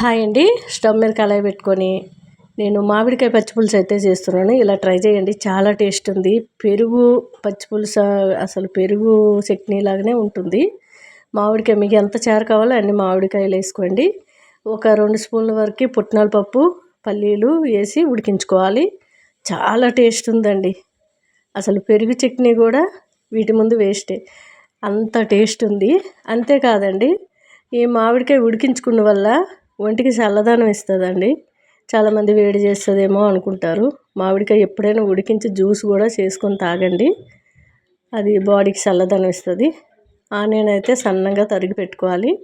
Hi అండి. Stove మీద కళాయి పెట్టుకొని నేను మామిడికాయ పచ్చిపులుసు అయితే చేస్తున్నాను. ఇలా ట్రై చేయండి. చాలా టేస్ట్ ఉంది. పెరుగు పచ్చిపులుసు అసలు పెరుగు చట్నీ లాగానే ఉంటుంది. మామిడికాయ మీకు ఎంత చారు కావాలో అన్ని మామిడికాయలు వేసుకోండి. ఒక రెండు స్పూన్ల వరకు పుట్నాల పప్పు పల్లీలు వేసి ఉడికించుకోవాలి. చాలా టేస్ట్ ఉందండి. అసలు పెరుగు చట్నీ కూడా వీటి ముందు వేస్టే. అంత టేస్ట్ ఉంది. అంతేకాదండి ఈ మామిడికాయ ఉడికించుకున్న వల్ల ఒంటికి చల్లదనం ఇస్తుందండి. చాలామంది వేడి చేస్తుందేమో అనుకుంటారు. మామిడికాయ ఎప్పుడైనా ఉడికించి జ్యూస్ కూడా చేసుకొని తాగండి. అది బాడీకి చల్లదనం ఇస్తుంది. ఆనియన్ అయితే సన్నగా తరిగి పెట్టుకోవాలి.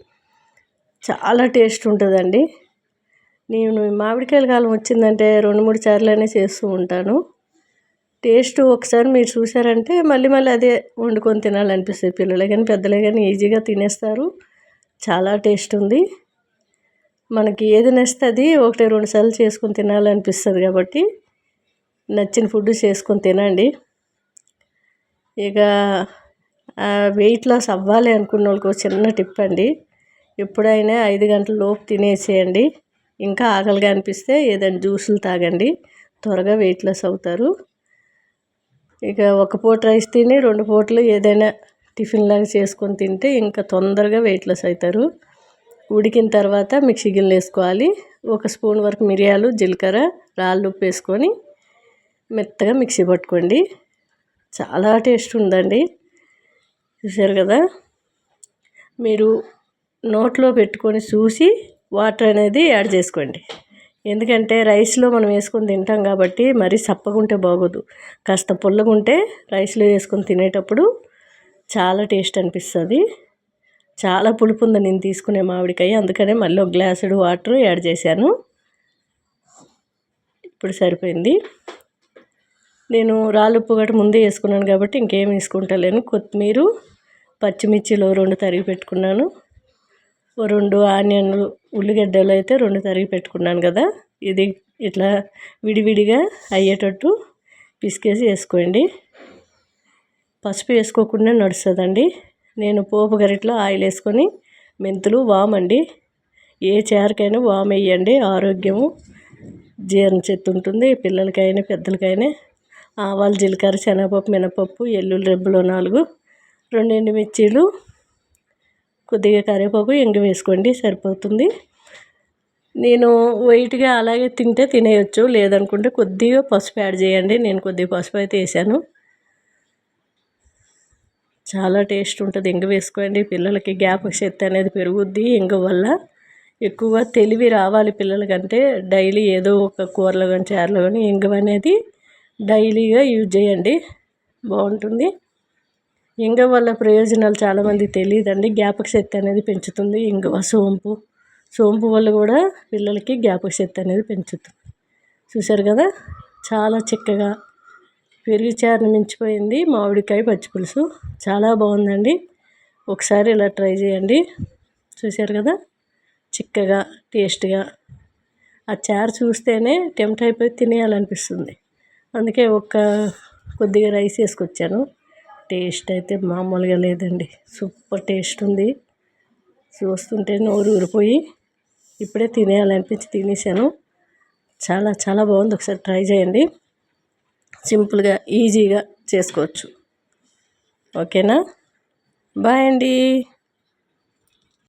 చాలా టేస్ట్ ఉంటుందండి. నేను మామిడికాయల కాలం వచ్చిందంటే రెండు మూడు సార్లు చేస్తూ ఉంటాను. టేస్ట్ ఒకసారి మీరు చూసారంటే మళ్ళీ మళ్ళీ అదే వండుకొని తినాలనిపిస్తుంది. పిల్లలే కానీ పెద్దలే కానీ ఈజీగా తినేస్తారు. చాలా టేస్ట్ ఉంది. మనకి ఏది నచ్చుతుంది ఒకటి రెండు సార్లు చేసుకొని తినాలనిపిస్తుంది కాబట్టి నచ్చిన ఫుడ్ చేసుకొని తినండి. ఇక వెయిట్ లాస్ అవ్వాలి అనుకున్న వాళ్ళకి ఒక చిన్న టిప్ అండి. ఎప్పుడైనా ఐదు గంటల లోపు తినేసేయండి. ఇంకా ఆకలిగా అనిపిస్తే ఏదైనా జ్యూసులు తాగండి. త్వరగా వెయిట్ లాస్ అవుతారు. ఇక ఒక పూట రైస్ తిని రెండు పూటలు ఏదైనా టిఫిన్ లాగా చేసుకొని తింటే ఇంకా తొందరగా వెయిట్ లాస్ అవుతారు. ఉడికిన తర్వాత మిక్సీ గిన్నెలు వేసుకోవాలి. ఒక స్పూన్ వరకు మిరియాలు జీలకర్ర రాళ్ళు ఉప్పు వేసుకొని మెత్తగా మిక్సీ పట్టుకోండి. చాలా టేస్ట్ ఉందండి. చూసారు కదా? మీరు నోట్లో పెట్టుకొని చూసి వాటర్ అనేది యాడ్ చేసుకోండి. ఎందుకంటే రైస్లో మనం వేసుకొని తింటాం కాబట్టి మరీ సప్పగుంటే బాగోదు. కాస్త పుల్లగుంటే రైస్లో వేసుకొని తినేటప్పుడు చాలా టేస్ట్ అనిపిస్తుంది. చాలా పులుపు ఉంది నేను తీసుకునే మామిడికాయ. అందుకనే మళ్ళీ ఒక గ్లాసుడు వాటర్ యాడ్ చేశాను. ఇప్పుడు సరిపోయింది. నేను రాళ్ళు ఉప్పు గట్రా ముందే వేసుకున్నాను కాబట్టి ఇంకేం వేసుకుంటలేను. కొత్తిమీర పచ్చిమిర్చిలో రెండు తరిగి పెట్టుకున్నాను. రెండు ఆనియన్లు ఉల్లిగడ్డలు అయితే రెండు తరిగి పెట్టుకున్నాను కదా. ఇది ఇట్లా విడివిడిగా అయ్యేటట్టు పిసికేసి వేసుకోండి. పసుపు వేసుకోకుండా నడుస్తుందండి. నేను పోపు గరిటలో ఆయిల్ వేసుకొని మెంతులు వామండి ఏ చారుకైనా వామ్ వేయండి. ఆరోగ్యము జీర్ణశక్తి ఉంటుంది. పిల్లలకైనా పెద్దలకైనా. ఆవాలు జీలకర్ర శనగపప్పు మినపప్పు ఎల్లుల్లి రెబ్బలు నాలుగు. రెండు ఎండుమిర్చీలు కొద్దిగా కరివేపాకు ఎండు వేసుకోండి. సరిపోతుంది. నేను వైట్గా అలాగే తింటే తినేయచ్చు. లేదనుకుంటే కొద్దిగా పసుపు యాడ్ చేయండి. నేను కొద్దిగా పసుపు అయితే వేసాను. చాలా టేస్ట్ ఉంటుంది. ఇంగ వేసుకోండి. పిల్లలకి జ్ఞాపక శక్తి అనేది పెరుగుద్ది. ఇంగ వల్ల ఎక్కువ తెలివి రావాలి పిల్లలకంటే. డైలీ ఏదో ఒక కూరలో కానీ చారులో కానీ ఇంగ అనేది డైలీగా యూజ్ చేయండి. బాగుంటుంది. ఇంగ వల్ల ప్రయోజనాలు చాలామంది తెలియదండి. జ్ఞాపక శక్తి అనేది పెంచుతుంది. ఇంగువ సోంపు. సోంపు వల్ల కూడా పిల్లలకి జ్ఞాపక శక్తి అనేది పెంచుతుంది. చూశారు కదా? చాలా చిక్కగా పెరుగు చారుని మించిపోయింది. మామిడికాయ పచ్చిపులుసు చాలా బాగుందండి. ఒకసారి ఇలా ట్రై చేయండి. చూశారు కదా? చిక్కగా టేస్ట్గా. ఆ చారు చూస్తేనే టెంప్ట్ అయిపోయి తినేయాలనిపిస్తుంది. అందుకే ఒక కొద్దిగా రైస్ వేసుకొచ్చాను. టేస్ట్ అయితే మామూలుగా లేదండి. సూపర్ టేస్ట్ ఉంది. చూస్తుంటే నోరు ఊరిపోయి ఇప్పుడే తినేయాలనిపించి తినేసాను. చాలా చాలా బాగుంది. ఒకసారి ట్రై చేయండి. సింపుల్గా ఈజీగా చేసుకోవచ్చు. ఓకేనా? బాయ్ అండి.